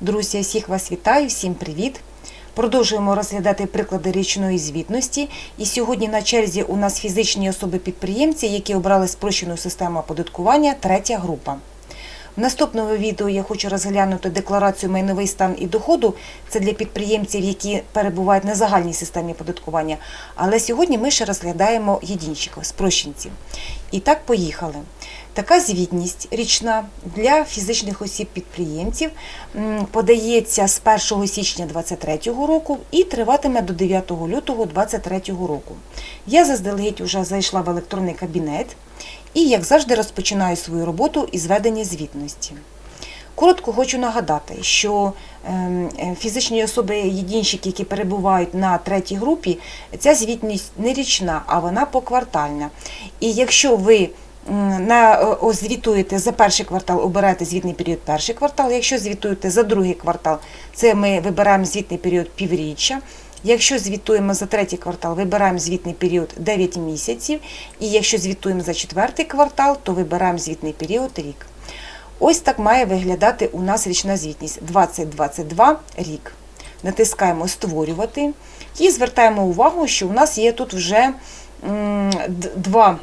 Друзі, всіх вас вітаю, всім привіт! Продовжуємо розглядати приклади річної звітності. І сьогодні на черзі у нас фізичні особи-підприємці, які обрали спрощену систему оподаткування, третя група. В наступному відео я хочу розглянути декларацію майновий стан і доходу. Це для підприємців, які перебувають на загальній системі оподаткування. Але сьогодні ми ще розглядаємо єдинщиків, спрощенців. І так, поїхали. Така звітність річна для фізичних осіб-підприємців подається з 1 січня 2023 року і триватиме до 9 лютого 2023 року. Я заздалегідь вже зайшла в електронний кабінет і, як завжди, розпочинаю свою роботу із ведення звітності. Коротко хочу нагадати, що ем, фізичні особи єдинщики, які перебувають на третій групі, ця звітність не річна, а вона поквартальна. І якщо ви на, звітуєте за перший квартал, обираєте звітний період перший квартал. Якщо звітуєте за другий квартал, це ми вибираємо звітний період півріччя. Якщо звітуємо за третій квартал, вибираємо звітний період 9 місяців. І якщо звітуємо за четвертий квартал, то вибираємо звітний період рік. Ось так має виглядати у нас річна звітність 2022 рік. Натискаємо Створювати і звертаємо увагу, що у нас є тут вже два.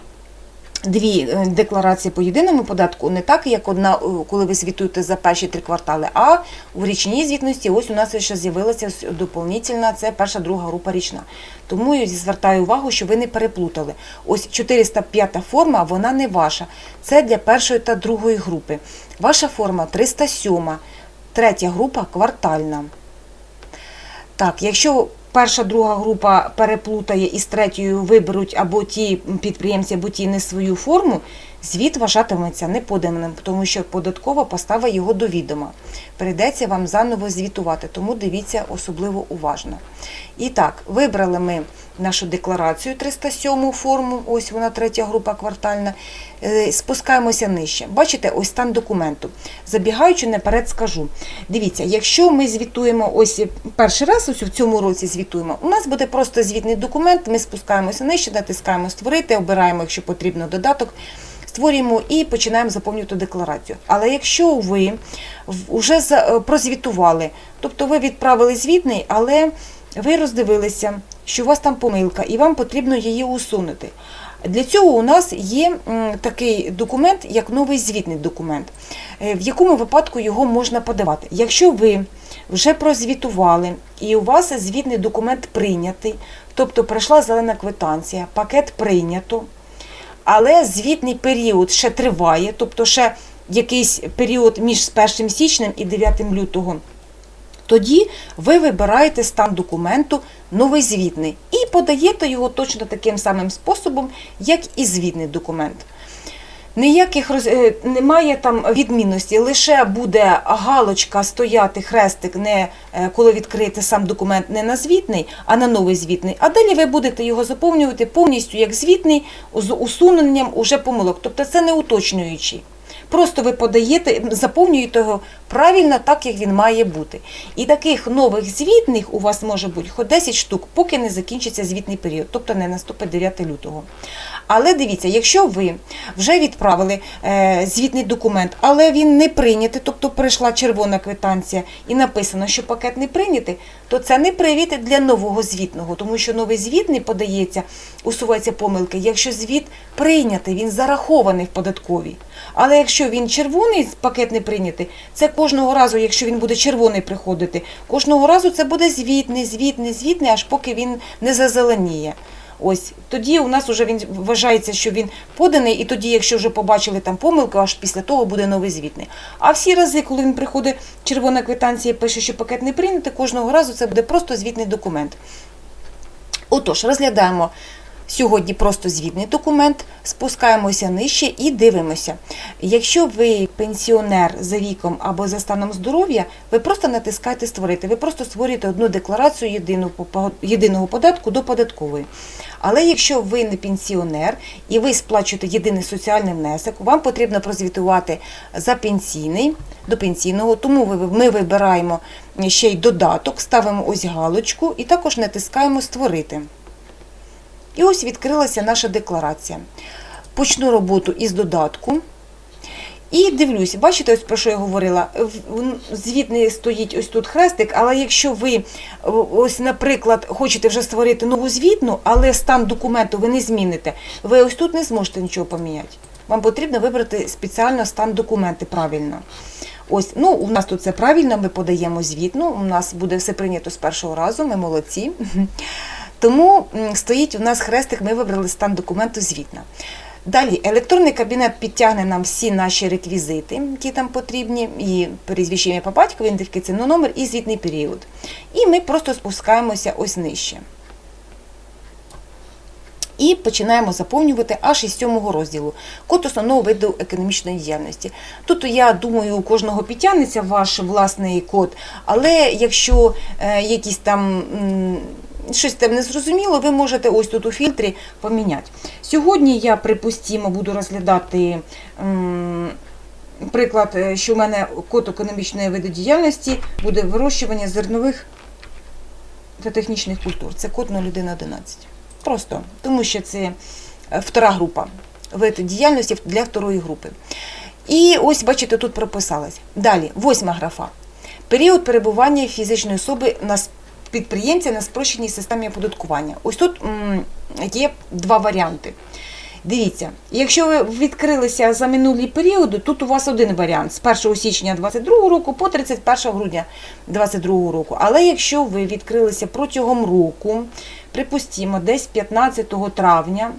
Дві е, декларації по єдиному податку, не так, як одна, е, коли ви звітуєте за перші три квартали, а в річній звітності ось у нас ще з'явилася доповнительна, це перша, друга група річна. Тому я звертаю увагу, що ви не переплутали. Ось 405 форма, вона не ваша. Це для першої та другої групи. Ваша форма 307, третя група квартальна. Так, якщо перша, друга група переплутає і з третьою виберуть або ті підприємці, або ті не свою форму, звіт вважатиметься неподаним, тому що податкова поставить його до відома. Прийдеться вам заново звітувати, тому дивіться особливо уважно. І так, вибрали ми нашу декларацію 307 форму, ось вона третя група квартальна. Е, Спускаємося нижче. Бачите, ось стан документу. Забігаючи наперед, скажу. Дивіться, якщо ми звітуємо ось перший раз, ось в цьому році звітуємо, у нас буде просто звітний документ, ми спускаємося нижче, натискаємо створити, обираємо, якщо потрібно, додаток. Створюємо і починаємо заповнювати декларацію. Але якщо ви вже прозвітували, тобто ви відправили звітний, але ви роздивилися, що у вас там помилка, і вам потрібно її усунути. Для цього у нас є такий документ, як новий звітний документ, Е, в якому випадку його можна подавати. Якщо ви вже прозвітували і у вас звітний документ прийнятий, тобто прийшла зелена квитанція, пакет прийнято, але звітний період ще триває, тобто ще якийсь період між 1 січнем і 9 лютого. Тоді ви вибираєте стан документу новий звітний і подаєте його точно таким самим способом, як і звітний документ. Ніяких роз... е, немає там відмінності, лише буде галочка стояти хрестик, не е, коли відкриєте сам документ не на звітний, а на новий звітний. А далі ви будете його заповнювати повністю як звітний з усуненням уже помилок. Тобто це не уточнюючий. Просто ви подаєте, заповнюєте його правильно, так як він має бути. І таких нових звітних у вас може бути хоч 10 штук, поки не закінчиться звітний період, тобто не наступить 9 лютого. Але дивіться, якщо ви вже відправили е, звітний документ, але він не прийнятий, тобто прийшла червона квитанція і написано, що пакет не прийнятий, то це не привід для нового звітного, тому що новий звітний подається, усуваються помилки, якщо звіт прийнятий, він зарахований в податковій. Але якщо він червоний, пакет не прийнятий, це кожного разу, якщо він буде червоний приходити, кожного разу це буде звітний, звітний, звітний, аж поки він не зазеленіє. Ось тоді у нас вже він вважається, що він поданий, і тоді, якщо вже побачили там помилку, аж після того буде новий звітний. А всі рази, коли він приходить, червона квитанція пише, що пакет не прийнятий, кожного разу це буде просто звітний документ. Отож, розглядаємо сьогодні просто звітний документ, спускаємося нижче і дивимося. Якщо ви пенсіонер за віком або за станом здоров'я, ви просто натискаєте створити. Ви просто створюєте одну декларацію єдиного податку до податкової. Але якщо ви не пенсіонер і ви сплачуєте єдиний соціальний внесок, вам потрібно прозвітувати за пенсійний до пенсійного, тому ми вибираємо ще й додаток, ставимо ось галочку і також натискаємо Створити. І ось відкрилася наша декларація. Почну роботу із додатку. І дивлюсь, бачите, ось про що я говорила. В- стоїть ось тут хрестик, але якщо ви ось, наприклад, хочете вже створити нову звітну, але стан документу ви не зміните, ви ось тут не зможете нічого поміняти. Вам потрібно вибрати спеціально стан документи правильно. Ось, ну, у нас тут все правильно, ми подаємо звітну, у нас буде все прийнято з першого разу, ми молодці. Тому стоїть у нас хрестик, ми вибрали стан документу звітна. Далі електронний кабінет підтягне нам всі наші реквізити, які там потрібні, і прізвище ім'я по батькові, ідентифікаційний номер і звітний період. І ми просто спускаємося ось нижче. І починаємо заповнювати аж із сьомого розділу код основного виду економічної діяльності. Тут я думаю, у кожного підтягнеться ваш власний код, але якщо е, якісь там щось там не зрозуміло, ви можете ось тут у фільтрі поміняти. Сьогодні я, припустімо, буду розглядати. Приклад, е, що в мене код економічної виду діяльності буде вирощування зернових та технічних культур. Це код 0111. Просто тому, що це е, втора група вид діяльності для второї групи. І ось, бачите, тут прописалось. Далі, восьма графа. Період перебування фізичної особи на підприємця на спрощеній системі оподаткування. Ось тут є два варіанти. Дивіться, якщо ви відкрилися за минулі періоди, тут у вас один варіант з 1 січня 2022 року по 31 грудня 2022 року. Але якщо ви відкрилися протягом року, припустімо, десь 15 травня,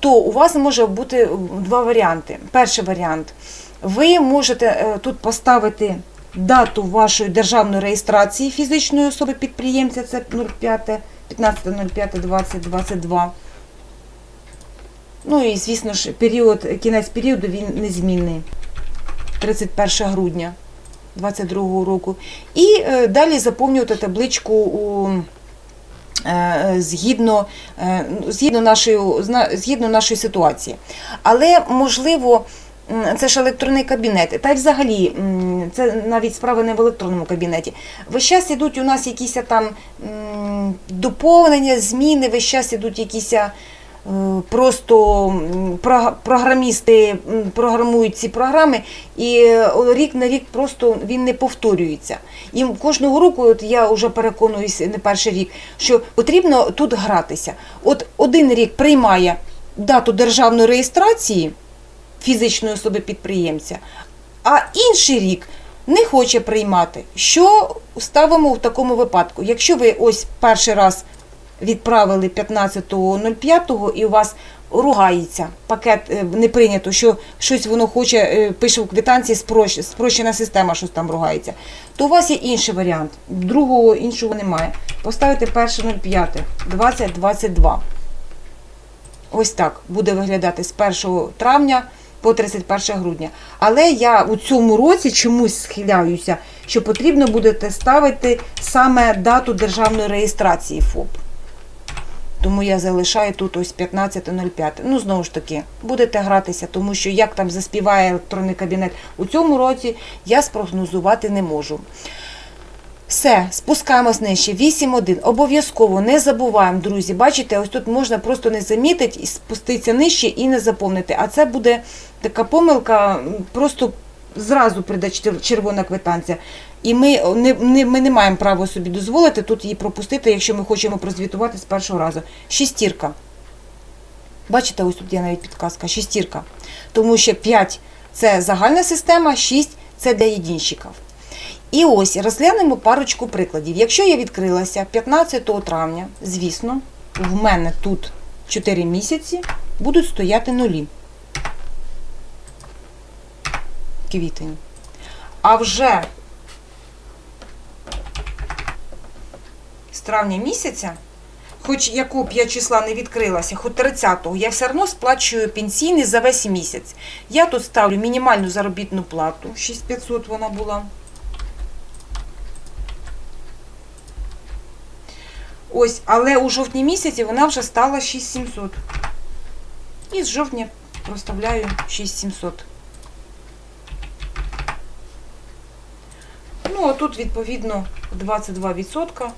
то у вас може бути два варіанти. Перший варіант. Ви можете е, тут поставити дату вашої державної реєстрації фізичної особи підприємця, це 05, 15.05.2022. Ну і, звісно ж, період, кінець періоду він незмінний. 31 грудня 2022 року. І е, далі заповнювати табличку у, е, згідно, е, ну, згідно, нашої, згідно нашої ситуації. Але, можливо, це ж електронний кабінет. Та й взагалі, це навіть справа не в електронному кабінеті. Весь час ідуть у нас якісь там доповнення, зміни, весь час ідуть якісь. е, Просто програмісти програмують ці програми, і е, рік на рік просто він не повторюється. І кожного року, от я вже переконуюсь не перший рік, що потрібно тут гратися. От один рік приймає дату державної реєстрації фізичної особи підприємця, а інший рік не хоче приймати. Що ставимо в такому випадку? Якщо ви ось перший раз відправили 15.05 і у вас ругається, пакет е, не прийнято, що щось воно хоче, е, пише в квитанції спрощена система, щось там ругається, то у вас є інший варіант. Другого іншого немає. Поставити 1.05.2022. Ось так буде виглядати з 1 травня по 31 грудня. Але я у цьому році чомусь схиляюся, що потрібно буде ставити саме дату державної реєстрації ФОП. Тому я залишаю тут ось 15.05. Ну, знову ж таки, будете гратися, тому що як там заспіває електронний кабінет у цьому році, я спрогнозувати не можу. Все, спускаємось нижче. 8.1. Обов'язково не забуваємо, друзі. Бачите, ось тут можна просто не замітити і спуститися нижче і не заповнити. А це буде така помилка, просто зразу прийде червона квитанція. І ми не, не, ми не маємо права собі дозволити тут її пропустити, якщо ми хочемо прозвітувати з першого разу. Шістірка. Бачите, ось тут є навіть підказка. Шістірка. Тому що 5 це загальна система, 6 це для єдинщиків. І ось розглянемо парочку прикладів. Якщо я відкрилася 15 травня, звісно, в мене тут 4 місяці будуть стояти нулі. Квітень. А вже з травня місяця, хоч яку б я числа не відкрилася, хоч 30-го, я все одно сплачую пенсійний за весь місяць. Я тут ставлю мінімальну заробітну плату, 6500 вона була. Ось, але у жовтні місяці вона вже стала 6700. І з жовтня проставляю 6700. Ну, а тут, відповідно, 22%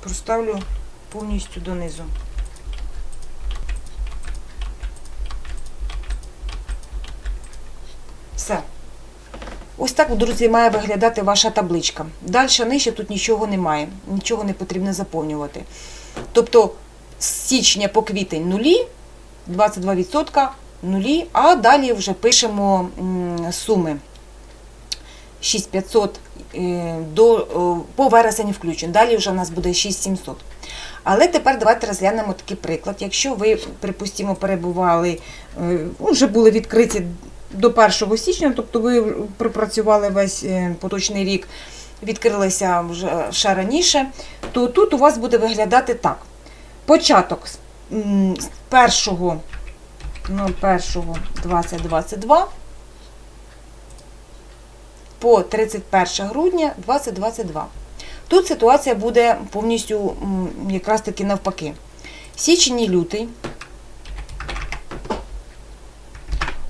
проставлю повністю донизу. Все. Ось так, друзі, має виглядати ваша табличка. Далі нижче тут нічого немає, нічого не потрібно заповнювати. Тобто з січня по квітень нулі, 22% нулі, а далі вже пишемо суми 6500 е, до, по вересень включно. Далі вже у нас буде 6700. Але тепер давайте розглянемо такий приклад. Якщо ви, припустимо, перебували, е, ну, вже були відкриті до 1 січня, тобто ви пропрацювали весь е, поточний рік, відкрилися вже ще раніше, то тут у вас буде виглядати так. Початок з м, з 1 01.2022 по 31 грудня 2022. Тут ситуація буде повністю якраз таки навпаки. Січень і лютий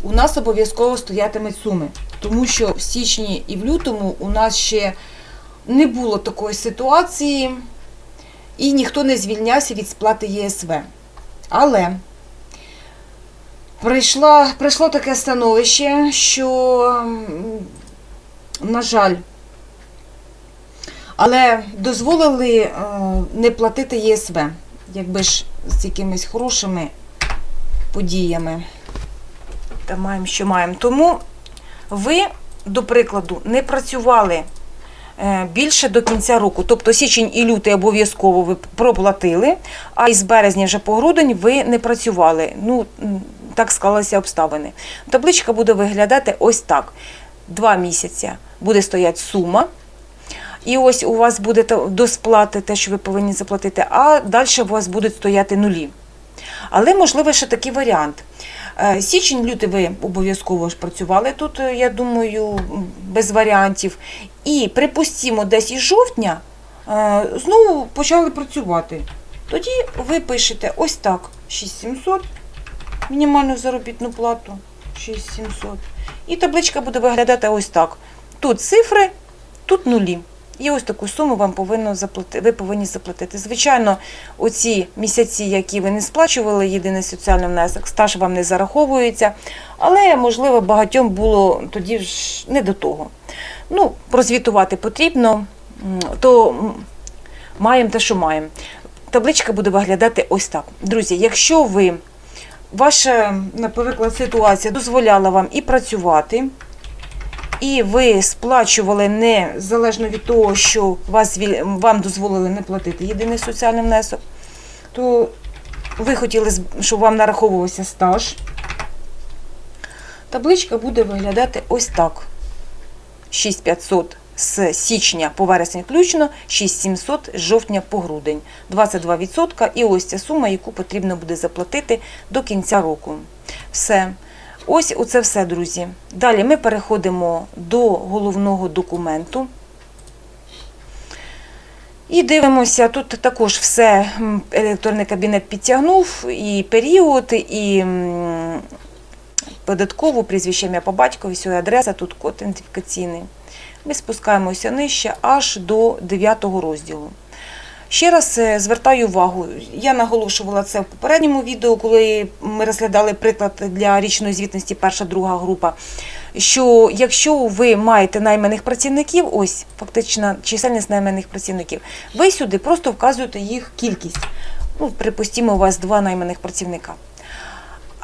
у нас обов'язково стоятимуть суми, тому що в січні і в лютому у нас ще не було такої ситуації, і ніхто не звільнявся від сплати ЄСВ. Але прийшла, прийшло таке становище, що, на жаль, але дозволили е, не платити ЄСВ, якби ж з якимись хорошими подіями. Та маємо, що маємо. Тому ви, до прикладу, не працювали е, більше до кінця року. Тобто січень і лютий обов'язково ви проплатили, а із березня вже по грудень ви не працювали. Ну, так склалися обставини. Табличка буде виглядати ось так. Два місяці буде стояти сума. І ось у вас буде до сплати те, що ви повинні заплатити, а далі у вас будуть стояти нулі. Але можливо ще такий варіант. Е, Січень, лютий ви обов'язково ж працювали тут, е, я думаю, без варіантів. І припустімо, десь із жовтня е, знову почали працювати. Тоді ви пишете ось так: 6700, мінімальну заробітну плату 6700. І табличка буде виглядати ось так. Тут цифри, тут нулі. І ось таку суму вам повинно заплати, ви повинні заплатити. Звичайно, оці місяці, які ви не сплачували, єдиний соціальний внесок, стаж вам не зараховується, але, можливо, багатьом було тоді ж не до того. Ну, прозвітувати потрібно, то маємо те, що маємо. Табличка буде виглядати ось так. Друзі, якщо ви, ваша, наприклад, ситуація дозволяла вам і працювати, і ви сплачували не залежно від того, що вас, вам дозволили не платити єдиний соціальний внесок, то ви хотіли, щоб вам нараховувався стаж. Табличка буде виглядати ось так. 6500 з січня по вересень включно, 6700 з жовтня по грудень. 22% і ось ця сума, яку потрібно буде заплатити до кінця року. Все. Ось оце все, друзі. Далі ми переходимо до головного документу. І дивимося, тут також все електронний кабінет підтягнув, і період, і податкову, прізвище ім'я по батькові, всю адреса, тут код ідентифікаційний. Ми спускаємося нижче аж до 9 розділу. Ще раз е, звертаю увагу, я наголошувала це в попередньому відео, коли ми розглядали приклад для річної звітності перша, друга група. Що якщо ви маєте найманих працівників, ось фактично чисельність найманих працівників, ви сюди просто вказуєте їх кількість. Ну, припустімо, у вас два найманих працівника.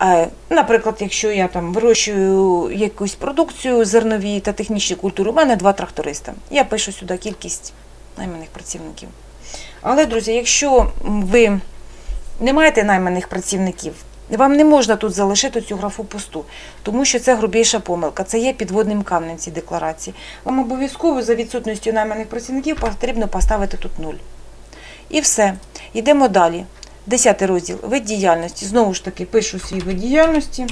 Е, Наприклад, якщо я там вирощую якусь продукцію зернові та технічні культури, у мене два тракториста. Я пишу сюди кількість найманих працівників. Але, друзі, якщо ви не маєте найманих працівників, вам не можна тут залишити цю графу пусту, тому що це грубіша помилка, це є підводним камнем в цій декларації. Вам обов'язково за відсутністю найманих працівників потрібно поставити тут нуль. І все. Йдемо далі. Десятий розділ. Вид діяльності. Знову ж таки, пишу свій вид діяльності.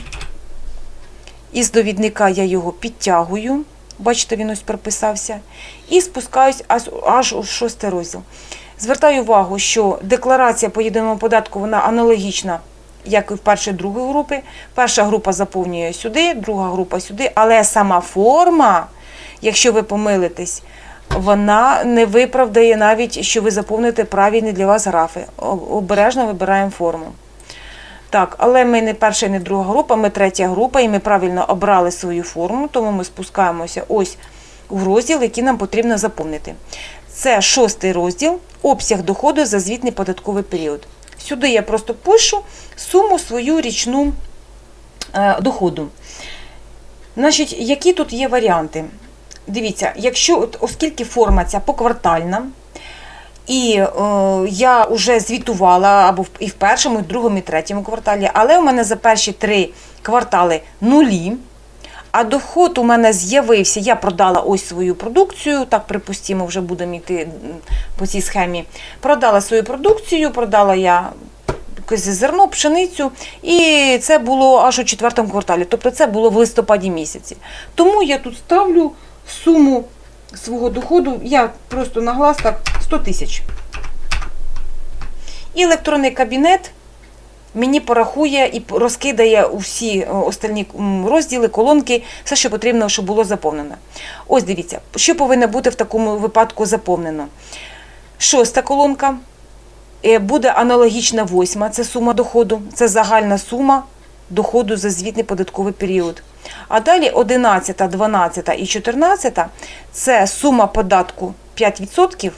Із довідника я його підтягую. Бачите, він ось прописався. І спускаюсь аж у шостий розділ. Звертаю увагу, що декларація по єдиному податку вона аналогічна, як і в першій другій групі. Перша група заповнює сюди, друга група сюди, але сама форма, якщо ви помилитесь, вона не виправдає навіть, що ви заповните правильні для вас графи. Обережно вибираємо форму. Так, але ми не перша і не друга група, ми третя група, і ми правильно обрали свою форму, тому ми спускаємося ось у розділ, який нам потрібно заповнити. Це шостий розділ, обсяг доходу за звітний податковий період. Сюди я просто пишу суму свою річну е, доходу. Значить, які тут є варіанти? Дивіться, якщо, оскільки форма ця поквартальна, і е, я вже звітувала або в, і в першому, і в другому, і третьому кварталі, але у мене за перші три квартали нулі. А доход у мене з'явився, я продала ось свою продукцію, так припустимо, вже будемо йти по цій схемі. Продала свою продукцію, продала я зерно, пшеницю, і це було аж у четвертому кварталі. Тобто це було в листопаді місяці. Тому я тут ставлю суму свого доходу, я просто на глаз так 100 тисяч. І електронний кабінет мені порахує і розкидає у всі е, остальні розділи, колонки, все, що потрібно, щоб було заповнено. Ось дивіться, що повинно бути в такому випадку заповнено. Шоста колонка. Е, Буде аналогічна восьма, це сума доходу, це загальна сума доходу за звітний податковий період. А далі 11, 12 і 14 це сума податку 5%.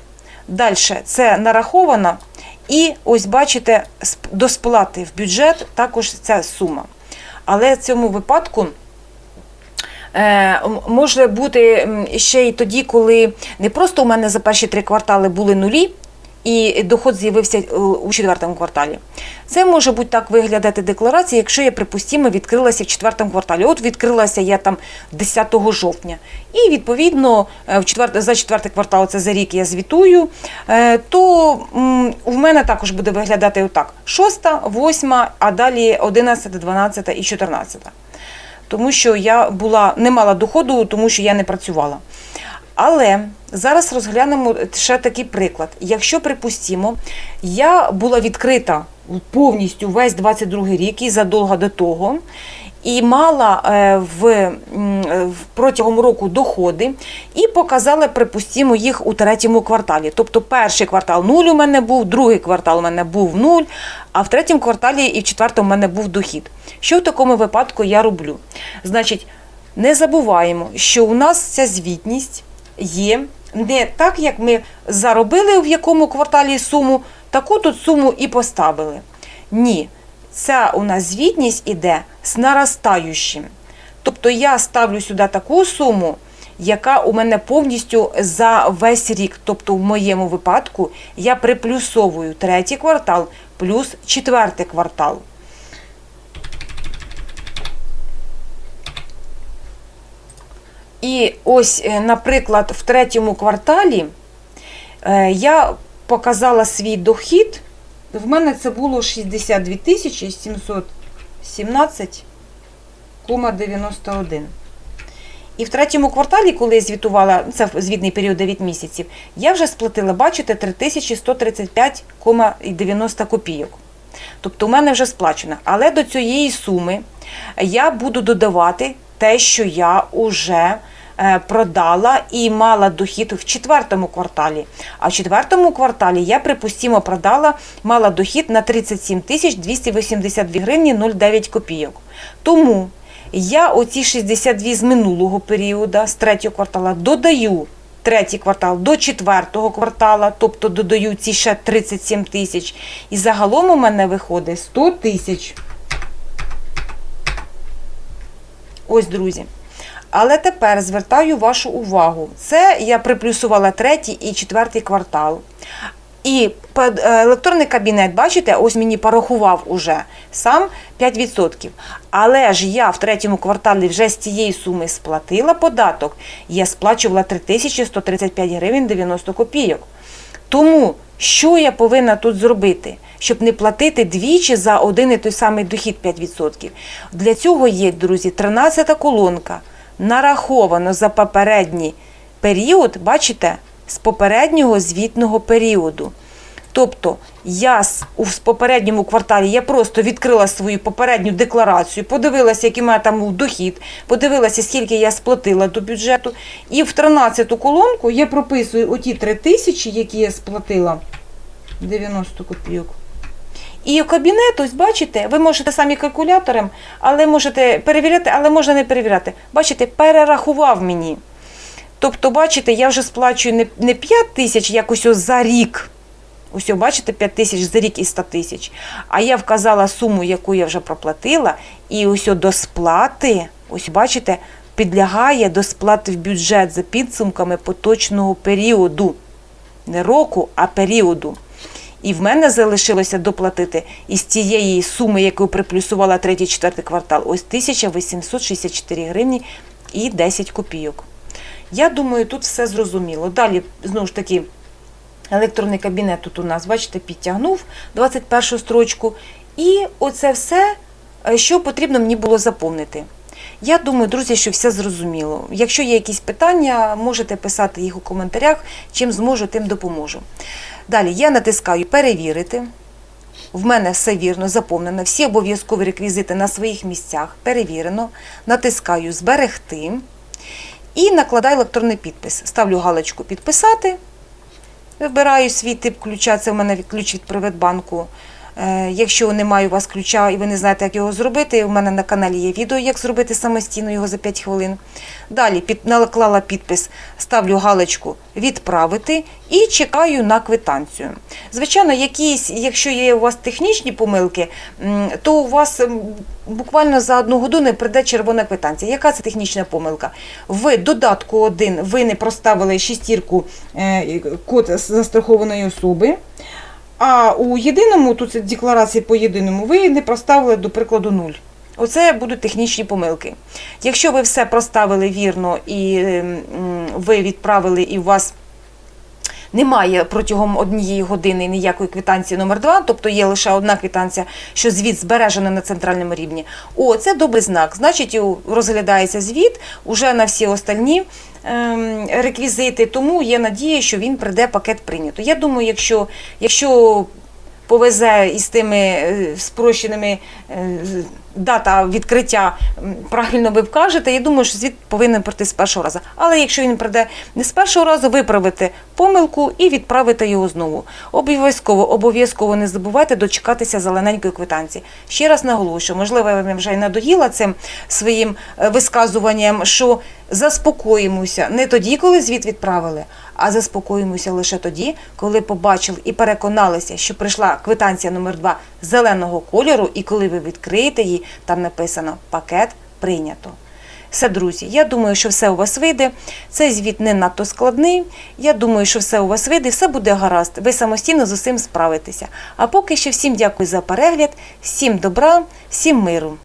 Далі це нарахована. І ось бачите, до сплати в бюджет також ця сума. Але в цьому випадку е, може бути ще й тоді, коли не просто у мене за перші три квартали були нулі, і доход з'явився е, у четвертому кварталі. Це може бути так виглядати декларація, якщо я, припустимо, відкрилася в четвертому кварталі. От відкрилася я там 10 жовтня. І відповідно е, в четвер... за четвертий квартал, це за рік я звітую, е, то в мене також буде виглядати отак: шоста, восьма, а далі 11, 12 і 14. Тому що я була не мала доходу, тому що я не працювала. Але зараз розглянемо ще такий приклад. Якщо припустимо, я була відкрита повністю весь 22 рік і задовго до того, і мала е, в, в протягом року доходи і показала, припустимо, їх у третьому кварталі. Тобто перший квартал нуль у мене був, другий квартал у мене був нуль, а в третьому кварталі і в четвертому у мене був дохід. Що в такому випадку я роблю? Значить, не забуваємо, що у нас ця звітність є не так, як ми заробили в якому кварталі суму, таку тут суму і поставили. Ні, ця у нас звітність іде з наростаючим. Тобто я ставлю сюди таку суму, яка у мене повністю за весь рік. Тобто, в моєму випадку я приплюсовую третій квартал плюс четвертий квартал. І ось, е, наприклад, в третьому кварталі е, я показала свій дохід. В мене це було 62 тисячі 717,91. І в третьому кварталі, коли я звітувала, це звітний період 9 місяців, я вже сплатила, бачите, 3135,90 копійок. Тобто у мене вже сплачено. Але до цієї суми я буду додавати те, що я вже е, продала і мала дохід в четвертому кварталі. А в четвертому кварталі я, припустимо, продала, мала дохід на 37 тисяч 282 гривні 09 копійок. Тому я оці 62 з минулого періоду, з третього квартала, додаю третій квартал до четвертого квартала, тобто додаю ці ще 37 тисяч. І загалом у мене виходить 100 тисяч. Ось, друзі. Але тепер звертаю вашу увагу. Це я приплюсувала третій і четвертий квартал. І е, електронний кабінет, бачите, ось мені порахував уже сам 5%. Але ж я в третьому кварталі вже з цієї суми сплатила податок. Я сплачувала 3135 гривень 90 копійок. Тому що я повинна тут зробити, щоб не платити двічі за один і той самий дохід 5%? Для цього є, друзі, 13 колонка. Нараховано за попередній період, бачите, з попереднього звітного періоду. Тобто я з, попередньому кварталі я просто відкрила свою попередню декларацію, подивилася, який у мене там був дохід, подивилася, скільки я сплатила до бюджету. І в 13-ту колонку я прописую оті 3 тисячі, які я сплатила 90 копійок. І кабінет, ось бачите, ви можете самі калькулятором, але можете перевіряти, але можна не перевіряти. Бачите, перерахував мені. Тобто, бачите, я вже сплачую не, не 5 тисяч якось за рік. Ось, бачите, 5 тисяч за рік і 100 тисяч. А я вказала суму, яку я вже проплатила, і ось до сплати, ось бачите, підлягає до сплати в бюджет за підсумками поточного періоду. Не року, а періоду. І в мене залишилося доплатити із тієї суми, яку приплюсувала третій, четвертий квартал, ось 1864 гривні і 10 копійок. Я думаю, тут все зрозуміло. Далі, знову ж таки, електронний кабінет тут у нас, бачите, підтягнув 21 строчку. І оце все, е, що потрібно мені було заповнити. Я думаю, друзі, що все зрозуміло. Якщо є якісь питання, можете писати їх у коментарях. Чим зможу, тим допоможу. Далі я натискаю перевірити. В мене все вірно, заповнено. Всі обов'язкові реквізити на своїх місцях перевірено. Натискаю Зберегти і накладаю електронний підпис. Ставлю галочку Підписати. Вибираю свій тип ключа, це в мене ключ від Приватбанку. Е, Якщо немає у вас ключа і ви не знаєте, як його зробити, у мене на каналі є відео, як зробити самостійно його за 5 хвилин. Далі під, наклала підпис, ставлю галочку Відправити і чекаю на квитанцію. Звичайно, якісь, якщо є у вас технічні помилки, то у вас буквально за одну годину прийде червона квитанція. Яка це технічна помилка? В додатку 1 ви не проставили шістірку е, код застрахованої особи. А у єдиному, тут декларації по єдиному, ви не проставили, до прикладу, 0. Оце будуть технічні помилки. Якщо ви все проставили вірно і ем, ви відправили, і у вас немає протягом однієї години ніякої квитанції номер 2 тобто є лише одна квитанція, що звіт збережено на центральному рівні. О, це добрий знак. Значить, розглядається звіт уже на всі остальні реквізити, тому є надія, що він прийде пакет прийнято. Я думаю, якщо, якщо повезе із тими е, спрощеними е, дата відкриття, правильно ви вкажете, я думаю, що звіт повинен прийти з першого разу. Але якщо він прийде не з першого разу, виправите помилку і відправите його знову. Обов'язково, обов'язково не забувайте дочекатися зелененької квитанції. Ще раз наголошую, можливо, я вже й надоїла цим своїм е, висказуванням, що заспокоїмося не тоді, коли звіт відправили, а заспокоїмося лише тоді, коли побачили і переконалися, що прийшла квитанція номер 2 зеленого кольору, і коли ви відкриєте її, там написано пакет прийнято. Все, друзі, я думаю, що все у вас вийде. Цей звіт не надто складний. Я думаю, що все у вас вийде, все буде гаразд. Ви самостійно з усім справитеся. А поки що всім дякую за перегляд, всім добра, всім миру.